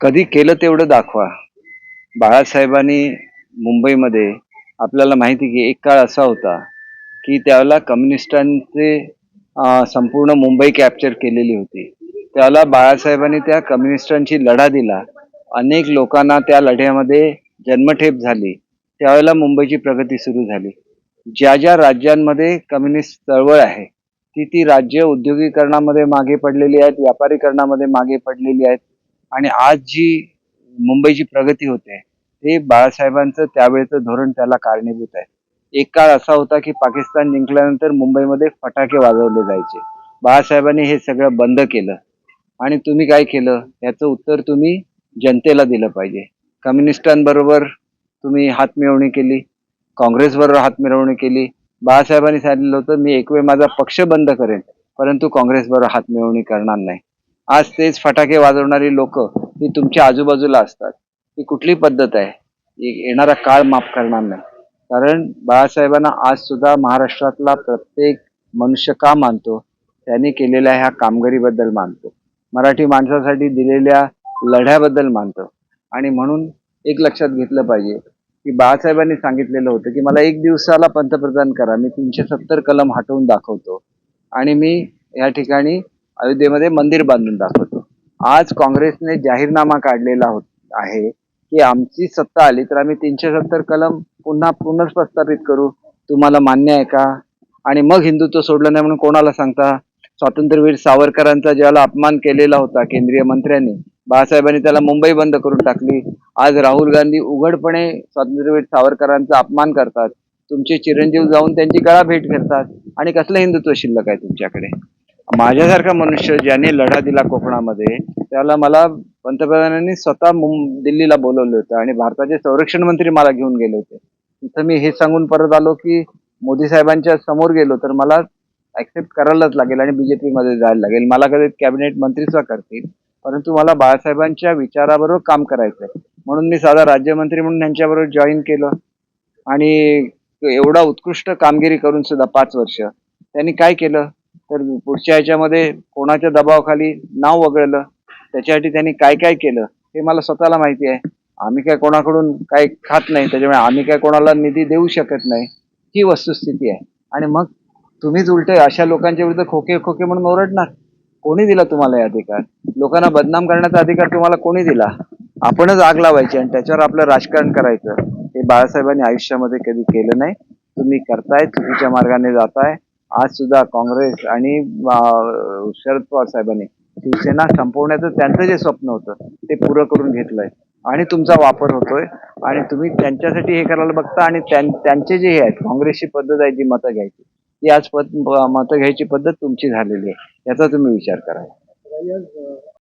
कधी केलं तेवढं दाखवा. बाळासाहेबांनी मुंबईमध्ये आपल्याला माहिती की एक काळ असा होता की त्यावेळेला कम्युनिस्टांचे संपूर्ण मुंबई कॅप्चर केलेली होती. त्यावेळेला बाळासाहेबांनी त्या कम्युनिस्टांची लढा दिला. अनेक लोकांना त्या लढ्यामध्ये जन्मठेप झाली. त्यावेळेला मुंबईची प्रगती सुरू झाली. ज्या ज्या राज्यांमध्ये कम्युनिस्ट चळवळ आहे ती ती राज्य उद्योगीकरणामध्ये मागे पडलेली आहेत व्यापारीकरणामध्ये मागे पडलेली आहेत आणि आज जी मुंबईची प्रगती होते ते बाळासाहेबांचं त्यावेळेचं धोरण त्याला कारणीभूत आहे. एक काळ असा होता की पाकिस्तान जिंकल्यानंतर मुंबईमध्ये फटाके वाजवले जायचे. बाळासाहेबांनी हे सगळं बंद केलं. आणि तुम्ही काय केलं? याचं उत्तर तुम्ही जनतेला दिलं पाहिजे. कम्युनिस्टांबरोबर तुम्ही हातमिळवणी केली. काँग्रेसबरोबर हातमिळवणी केली. बाळासाहेबांनी सांगितलं होतं मी एक वेळ माझा पक्ष बंद करेन परंतु काँग्रेसबरोबर हातमिळवणी करणार नाही. आज तेच फटाके वाजवणारी लोक ही तुमच्या आजूबाजूला असतात. ही कुठली पद्धत आहे? येणारा काळ माफ करणार नाही. कारण बाळासाहेबांना आज सुद्धा महाराष्ट्रातला प्रत्येक मनुष्य का मानतो? त्यांनी केलेल्या ह्या कामगिरीबद्दल मानतो. मराठी माणसासाठी दिलेल्या लढ्याबद्दल मानतो. आणि म्हणून एक लक्षात घेतलं पाहिजे की बाळासाहेबांनी सांगितलेलं होतं की मला एक दिवसाला पंतप्रधान करा मी तीनशे सत्तर कलम हटवून दाखवतो. आणि मी या ठिकाणी अयोध्येमध्ये मंदिर बांधून दाखवतो. आज काँग्रेसने जाहीरनामा काढलेला होत आहे की आमची सत्ता आली तर आम्ही तीनशे सत्तर कलम पुन्हा पुनर्प्रस्थापित करू. तुम्हाला मान्य आहे का? आणि मग हिंदुत्व सोडलं नाही म्हणून कोणाला सांगता? स्वातंत्र्यवीर सावरकरांचा ज्याला अपमान केलेला होता केंद्रीय मंत्र्यांनी बाळासाहेबांनी त्याला मुंबई बंद करून टाकली. आज राहुल गांधी उघडपणे स्वातंत्र्यवीर सावरकरांचा अपमान करतात. तुमचे चिरंजीव जाऊन त्यांची गळा भेट करतात आणि कसलं हिंदुत्व शिल्लक आहे तुमच्याकडे? माझ्यासारखा मनुष्य ज्याने लढा दिला कोकणामध्ये त्याला मला पंतप्रधानांनी स्वतः दिल्लीला बोलवलं होतं आणि भारताचे संरक्षण मंत्री मला घेऊन गेले होते. तिथं मी हे सांगून परत आलो की मोदी साहेबांच्या समोर गेलो तर मला ऍक्सेप्ट करायलाच लागेल आणि बीजेपीमध्ये जायला लागेल. मला कधी कॅबिनेट मंत्रीचा करतील परंतु मला बाळासाहेबांच्या विचाराबरोबर काम करायचं आहे म्हणून मी साधा राज्यमंत्री म्हणून त्यांच्याबरोबर जॉईन केलं आणि एवढा उत्कृष्ट कामगिरी करून सुद्धा पाच वर्ष. त्यांनी काय केलं? तर पुढच्या ह्याच्यामध्ये कोणाच्या दबावाखाली नाव वगळलं त्याच्यासाठी त्यांनी काय काय केलं हे मला स्वतःला माहिती आहे. आम्ही काय कोणाकडून काय खात नाही त्याच्यामुळे आम्ही काय कोणाला निधी देऊ शकत नाही ही वस्तुस्थिती आहे. आणि मग तुम्हीच उलट अशा लोकांच्या विरुद्ध खोके खोके म्हणून ओरडणार. कोणी दिला तुम्हाला हे अधिकार? लोकांना बदनाम करण्याचा अधिकार तुम्हाला कोणी दिला? आपणच आग लावायची आणि त्याच्यावर आपलं राजकारण करायचं. हे बाळासाहेबांनी आयुष्यामध्ये कधी केलं नाही. तुम्ही करताय चुकीच्या मार्गाने जाताय. आज सुद्धा काँग्रेस आणि शरद पवार साहेबांनी शिवसेना संपवण्याचं त्यांचं जे स्वप्न होतं ते पुरं करून घेतलंय. आणि तुमचा वापर होतोय. आणि तुम्ही त्यांच्यासाठी हे करायला बघता आणि त्यां- त्यांचे जे हे आहेत काँग्रेसची पद्धत आहे जी मतं घ्यायची ती आज पद मतं घ्यायची पद्धत तुमची झालेली आहे. याचा तुम्ही विचार करा